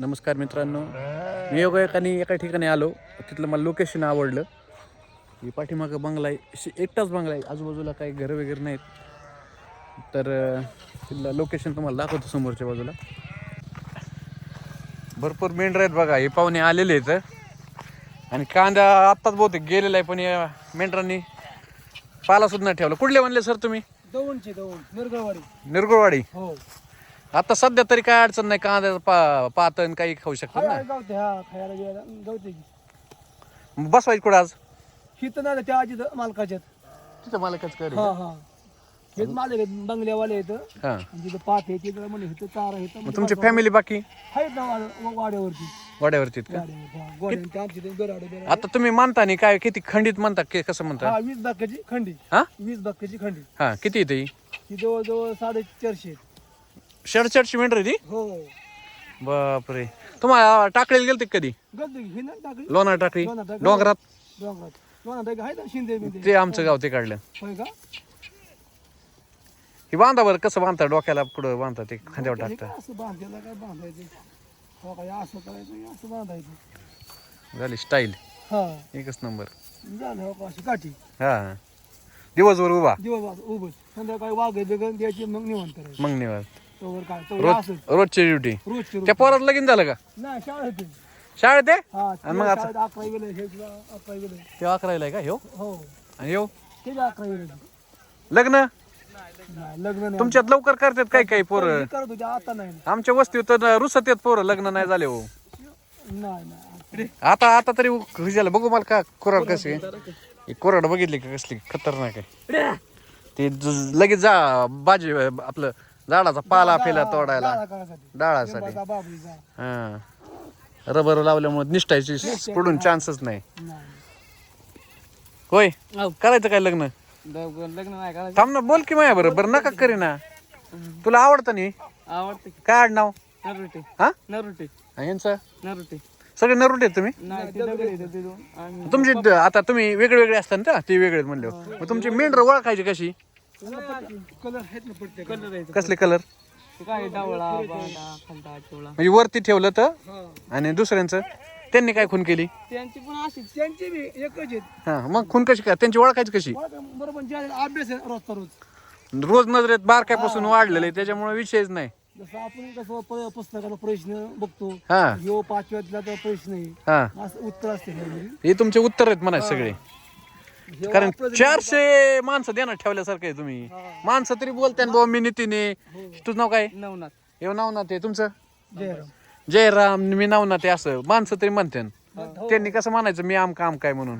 नमस्कार मित्रांनो. मी योगा एकाने एका ठिकाणी आलो. तिथलं मला लोकेशन आवडलं. ही पाठीमागं बंगला आहे. एकटाच बंगला आहे. आजूबाजूला काही घरं वगैरे नाहीत. तर तिथलं लोकेशन तुम्हाला दाखवतो समोरच्या बाजूला. भरपूर मेंढर आहेत बघा. हे पाहुणे आलेले आहेत. आणि कांदा आत्ताच बहुतेक गेलेला आहे पण या मेंढरांनी पाला सुद्धा नाही ठेवला. कुठले म्हणले सर तुम्ही? दौंडचे दौंड. निर्गळवाडी. निरगुळवाडी. हो. आता सध्या तरी काय अडचण नाही कांद्याचं पा पातन काही खाऊ शकतात ना गावते हा खायला बियाला गावते. की बसवायचं कुठं आज. हित नाही त्या आजी मालकाच्यात तिथं मालकच कर हा हा. हेच मालक आहेत बंगल्यावाले हा. तिथं पाठ आहे तिथं म्हणे हिथं चारा आहे मग तुमची फॅमिली बाकी? आहेत ना वाड्या- वाड्यावरती. वाड्यावरती आहेत का? वाड्यावरती हा गोड्यांची आमची ते बेराडे बेराडे आता तुम्ही म्हणता नाही काय किती खंडित म्हणता की कसं म्हणता? हा वीस बाक्याची खंडी. हा? वीस बाक्याची खंडी. हा किती येते ही? ही जवळजवळ साडेचारशे आहेत. शर्टशर्टची मेंढर ती? हो. बापरे. तुम्हाला टाकळीला गेलते का कधी? ही ना टाकली लोणार टाकळी? लोणार टाकळी. डोंगरात? डोंगरात. लोणा टाकी आहे ना शिंदे बिंदे? ते आमचं गाव ते काढलं. होय का? ही बांधा बरं कसं बांधता? डोक्याला पुढं बांधता ते खांद्यावर हे टाकता. काय असं बांधायला काय बांधायचं? हो काय असं करायचं हे असं बांधायचं. झाली स्टाईल हा. एकच नंबर झालं हो का? अशी काठी. हा. दिवसभर उभा. दिवस उभं संध्याकाळी वाघ बेगन द्यायची मग निवांत करायचं. मग निवांत. तोवर काय? तोवर रोज असं रोजची ड्युटी रोजची रोज त्या पोरात लगीन झालं का? नाही शाळेत आहे. शाळेत आहे? हा आणि मग आता? शाळेत अकरा गेले हे सुद्धा अकरा गेले ते अकरायला आहे का? ह्यो हो? आणि येऊ ते बी अकरा गेले लग्न? नाही लग्न नाही. तुमच्यात लवकर करतात काय काही पोरं? हे करत होते आता नाही. आमच्या वस्तीत तर रुसत येत पोरं लग्न नाही झाले हो. नाही नाही आता आता तरी झालं बघू मला का कोराड आहे. कोराड बघितली का कसली? खतरनाक आहे. ते ज- लगेच जा बाजी आपलं झाडाचा पाला फेला तोडायला. डाळासाठी. हा. रबर लावल्यामुळे निष्ठायची पडून चान्सच नाही. होय? करायचं काय लग्न? लग्न नाही करायचं. थांब ना बोल की माया बरं. बरं नका करी ना. तुला आवडतं नी आवडते काय आडनाव? नरुटे. हा? नरुटे. यांचं? नरुटे. सगळे नरुट आहेत तुम्ही? तुमची आता तुम्ही वेगळे वेगळे असतात ना ते वेगळे म्हणले मग तुमची मेंढर ओळखायची कशी? कलर आहेत ना प्रत्येक कलर आहेत. कसले कलर? काय डावळा बांडा खंडा चोळा. म्हणजे वरती ठेवलं तर? आणि दुसऱ्यांचं? त्यांनी काय खून केली? त्यांची पण अशी त्यांची बी एकच आहेत. हा मग खून कशी काय? त्यांची ओळखायची कशी? बरं बरोबर जे अभ्यास आहे रोजचा रोज. रोज नजरेत बारकायपासून वाढलेलं आहे त्याच्यामुळे विषयच नाही. जसं आपण कसं प- पुस्तकाचा प्रश्न बघतो हा. ह्यो पाचव्यातला तर प्रश्न आहे. हा. असं उत्तर असते. हे तुमचे उत्तर आहेत म्हणायचे सगळे. कारण चारशे माणसं देणार ठेवल्यासारखं आहे तुम्ही. माणसं तरी बोलते ना बाबा मी नितीने. तुझं नाव काय? नवनाथ. हे नाव ना ते तुमचं? जयराम. मी नाव ना ते असं. माणसं तरी म्हणते त्यांनी कसं म्हणायचं? मी आम काम काय म्हणून?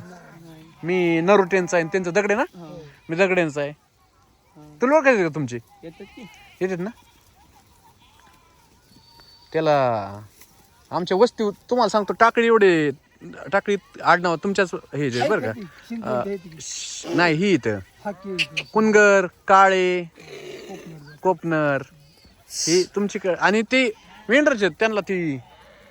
मी नरुटेंचा आहे त्यांचं दगडे ना? मी दगडेंचा आहे. तुला ओळखायचं का तुमची? येतात ना? त्याला आमच्या वस्ती तुम्हाला सांगतो टाकळी एवढे टाकळी आडनाव तुमच्याच हे जे बरं का? श- नाही ही इथं. हाकी कुनगर काळे. कोपनर. ही तुमची क- आणि ते वेंडरचे आहेत, त्यांना ती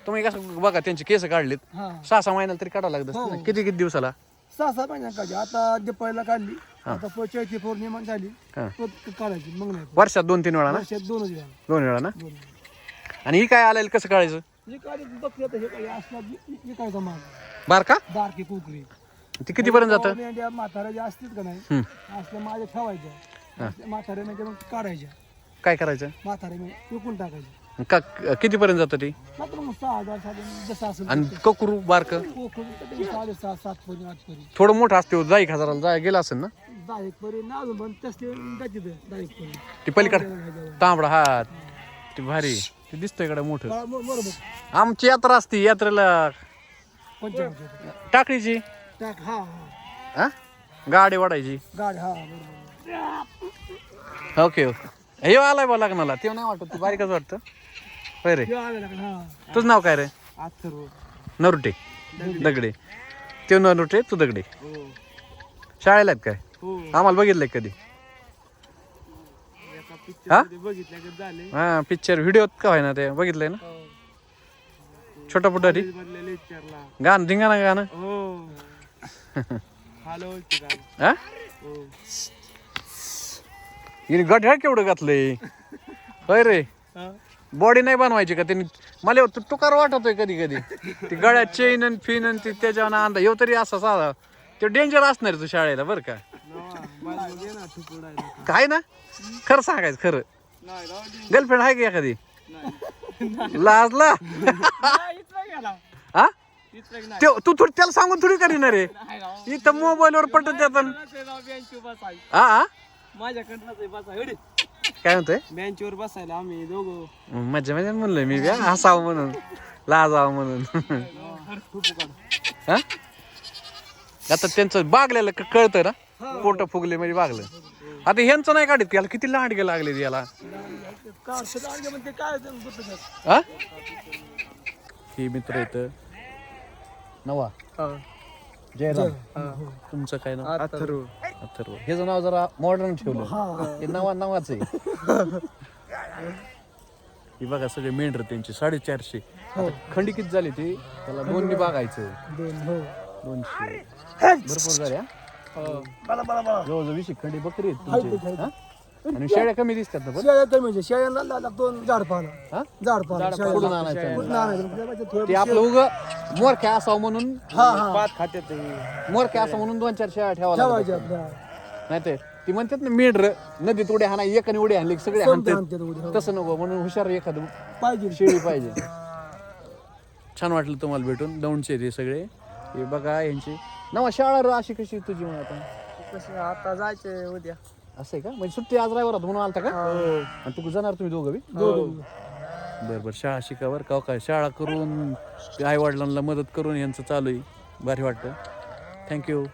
तुम्ही कसं बघा त्यांचे केस काढलेत. हा. सहा सहा महिन्याला तरी काढावं लागत. ना. किती किती दिवसाला? सहा सहा महिन्या काढली. आता दिपाळीला काढली. आता पौर्णिमा झाली. हा. परत काढायची. मग नाही वर्षात दोन तीन वेळा ना? वर्षात दोनच वेळा. दोन वेळा ना? दोन आणि ही काय आलेलं कसं काढायचं? काढली बघते आता हे काय असला हे काय माग बार का? बारकी कुकरी. ती कितीपर्यंत जातं? मेंढ्या म्हाताऱ्या ज्या असतील का नाही. असल्या माझ्या ठेवायच्या. म्हाताऱ्या म्हणजे मग काढायच्या. काय करायचं? म्हाताऱ्या म्हणजे विकून टाकायच्या का कितीपर्यंत जातं ती? मात्र मग सहा हजार जसं असेल आणि ककरू बारक? कोकण तर साडेसहा सात पर्यंत आठ पर्यंत. थोडं मोठं असते हो, दहा एक हजाराला जाय गेला असेल ना? दहा एक पर्यंत ना अजून पण तसले जाते ते दहा एक पर्यंत. ती पलीकडे तांबडा हात. ती भारी ती दिसतंय इकडे मोठं. बरोबर आमची यात्रा असती यात्रेला पंचावन्न टाकळीची. टाक हा हा. हा? गाडी वाढायची गाडी हा बरोबर ओके ओके. हे आलाय बा लग्नाला. ते नाही वाटत ती बारीकच वाटतं. होय रे. हे हा. तुझं नाव काय रे? अथर्व नरुटे. दगडे. ते नरुटे तू दगडे. हो. शाळेला आहेत काय? हो. आम्हाला बघितलंय कधी. हा? बघितल्या झाले हा पिक्चर व्हिडिओ का व्हाय ते बघितलंय ना? हो. छोटा पुटारी गाणं धिंगाणा गाणं हो. हॅलो हा? हो. हिने गठ्याळ केवढं घातलंय? होय रे. बॉडी नाही बनवायची का त्यांनी मला तू टुकार वाटतोय कधी कधी ती गळ्यात चेन आणि फिन आणि ती त्याच्यावर अंदा येऊ तरी असा साधा. ते डेंजर असणार तू शाळेला बरं का? काय ना? खरं सांगायचं खरं. गर्लफ्रेंड आहे का एखादी? लाजला? हा? ते तू थोडी त्याला सांगून थोडी करीणार रे इथं मोबाईलवर पटत देतात हा माझ्याकडनं काय म्हणतोय? बेंचवर बसायला आम्ही दोघं. मज्जा मजा म्हणलोय मी बी, हसावं म्हणून. लाजावं म्हणून. हा? आता त्यांचं बागल्याला क- कळतं ना? पोट फुगले म्हणजे बागलं. आता ह्यांचं नाही काढत याला किती लांडगे लागले याला? काय हा? ही मित्र येत नवा. जयराम. तुमचं काय नाव? अथर्व. अथर्व. हेच नाव जरा मॉडर्न ठेवलं. हे. नवा नावाच आहे. ही बघा सगळे मेंढर त्यांची साडेचारशे. आता खंडी किती झाली ती? त्याला दोन्ही बघायचं. दोन हो. दोनशे. भरपूर झाले हा? बला बला बला. जवळजवळ वीस एक खंडी बकरी आहेत तुमचे. हा? आणि शेळ्या कमी दिसतात ना पण? शेळ्या कमी म्हणजे शेळ्यांना लागतात दोन झाड पाला. हा? झाड पाला. कुठून आणायचं. कुठून आणायचं. थोडं ते आपलं उग मोरख्या असावं म्हणून हा हा. खात्यात मोरख्या असावं म्हणून दोन चार शेळ्या ठेवा ठेवायचे आपल्या. नाही ते ती म्हणतात ना मेंढर नदीत उड्या हाना एकाने उड्या हाणली की सगळे कोणते हाणतात उद्या? तसं नको म्हणून हुशार एखादं पाहिजे. शेळी पाहिजे. छान वाटलं तुम्हाला भेटून दौंडचे ते सगळे. हे बघा यांची नवा शाळा र अशी कशी तुझी मग आता? कशी आता जायचे उद्या. असं आहे का? म्हणजे सुट्टी आज रायवर म्हणून आलता का? आणि तू जाणार तुम्ही दोघं बी? दोघं. बरं बरं. शाळा शिकावर का? काय शाळा करून आई वडिलांना मदत करून यांचं चालू आहे. भारी वाटतं. थँक्यू